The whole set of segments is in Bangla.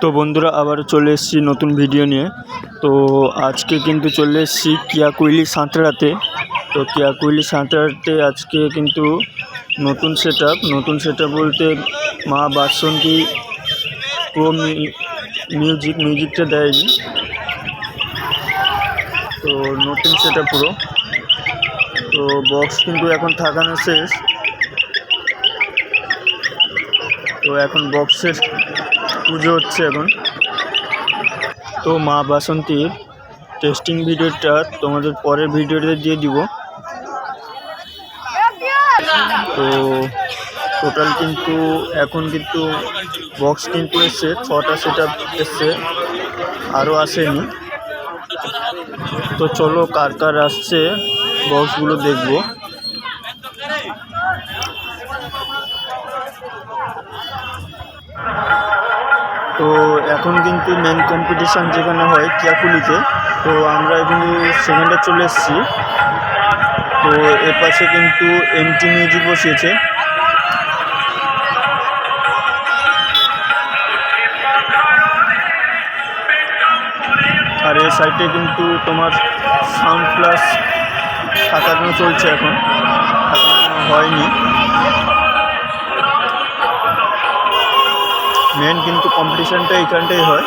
তো বন্ধুরা, আবার চলে এসেছি নতুন ভিডিও নিয়ে। তো আজকে কিন্তু চলে এসেছি কিয়াকুইলি সাঁতরাতে। তো কিয়াকুইলি সাঁতরাতে আজকে কিন্তু নতুন সেট নতুন সেট বলতে মা বাসন্তী প্রো মিউজিক মিউজিকটা দেয়নি। তো নতুন সেটা পুরো। তো বক্স কিন্তু এখন থাকানো শেষ। তো এখন বক্সের পুজো হচ্ছে এখন। তো মা বাসন্তীর টেস্টিং ভিডিওটা তোমাদের পরের ভিডিওতে দিয়ে দিব। তো টোটাল কিন্তু এখন কিন্তু বক্স কিন্তু এসছে, ছটা সেট এসছে আরও আসেনি। তো চলো কার কার আসছে বক্সগুলো দেখব। তো এখন কিন্তু মেন কম্পিটিশান যেখানে হয় কিয়াকুলিতে তো আমরা কিন্তু সেখানটা চলে এসেছি। তো এর পাশে কিন্তু এমটি মিউজিক বসিয়েছে। আর এর সাইডে কিন্তু তোমার সাউন্ড প্লাস থাকানো চলছে এখন। হয়নি। মেন কিন্তু কম্পিটিশানটা এইখানটাই হয়।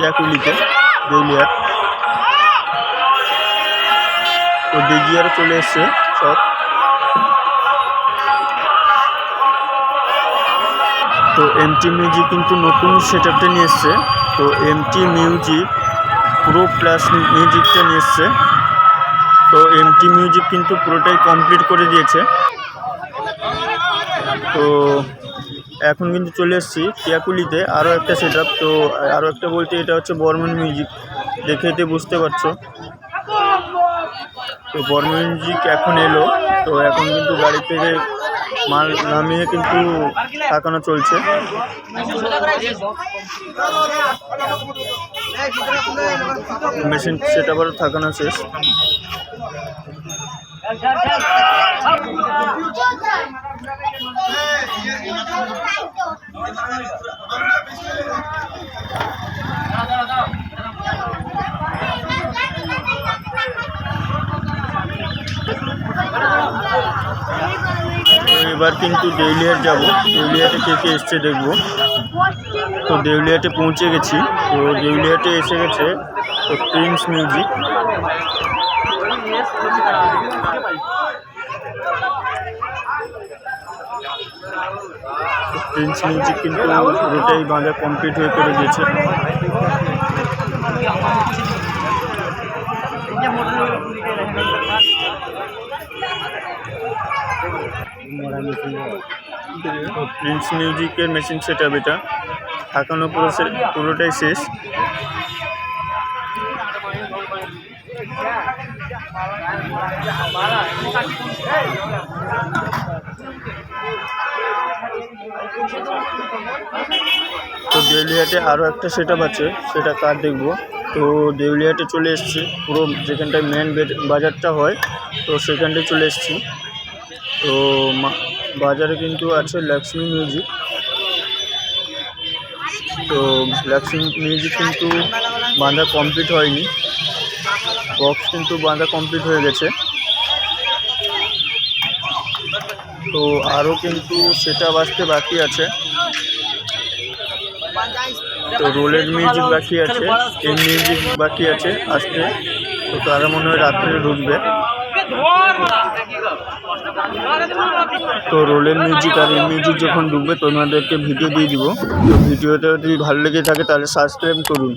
ইয়াকুলিতে, দেউলিয়ার। তো দেজিয়ার চলে এসছে সব। তো এমটি মিউজিক কিন্তু নতুন সেট আপটা নিয়ে এসছে। তো এমটি মিউজিক প্রো প্লাস মিউজিকটা নিয়ে এসছে। তো এমটি মিউজিক কিন্তু পুরোটাই কমপ্লিট করে দিয়েছে। তো এখন কিন্তু চলে এসেছি টিয়াকুলিতে আরও একটা সেট আপ তো আরও একটা বলতে এটা হচ্ছে বর্মন মিউজিক দেখে দেখেতে বুঝতে পারছ তো বর্মন মিউজিক এখন এলো তো এখন কিন্তু গাড়ি থেকে মাল নামিয়ে কিন্তু তাকানো চলছে মেশিন সেটা আবার থাকানো শেষ এবার কিন্তু দেউলিয়ার যাব। দেউলিয়াতে কে কে এসছে দেখব। তো দেউলিয়াতে পৌঁছে গেছি। তো দেউলিয়াতে এসে গেছে তো প্রিন্স মিউজিক প্রিন্স মিউজিক কিন্তু পুরোটাই বাঁধা কমপ্লিট হয়ে করে দিয়েছে। প্রিন্স মিউজিকের মেশিন সেট আপ এটা। থাকানো পুরো পুরোটাই শেষ। তো দেউলিয়াতে আরও একটা সেট আছে, সেটা কার দেখব। তো দেউলিয়াতে চলে এসেছি, পুরো যেখানটায় মেন বাজারটা হয়, তো সেখানটায় চলে এসেছি। তো বাজারে কিন্তু আছে লক্ষ্মী মিউজিক তো লক্ষ্মী মিউজিক কিন্তু বাঁধা কমপ্লিট হয়নি। বক্স কিন্তু বাঁধা কমপ্লিট হয়ে গেছে। তো আরও কিন্তু সেটা বাজতে বাকি আছে। তো রোলের মিউজিক বাকি আছে এম মিউজিক বাকি আছে আসতে তো তারা মনে হয় রাত্রে ঢুকবে তো রোলের মিউজিক আর এম মিউজিক যখন ঢুকবে তোমাদেরকে ভিডিও দিয়ে দিব। তো ভিডিওটা যদি ভালো লেগে থাকে, তাহলে সাবস্ক্রাইব করুন।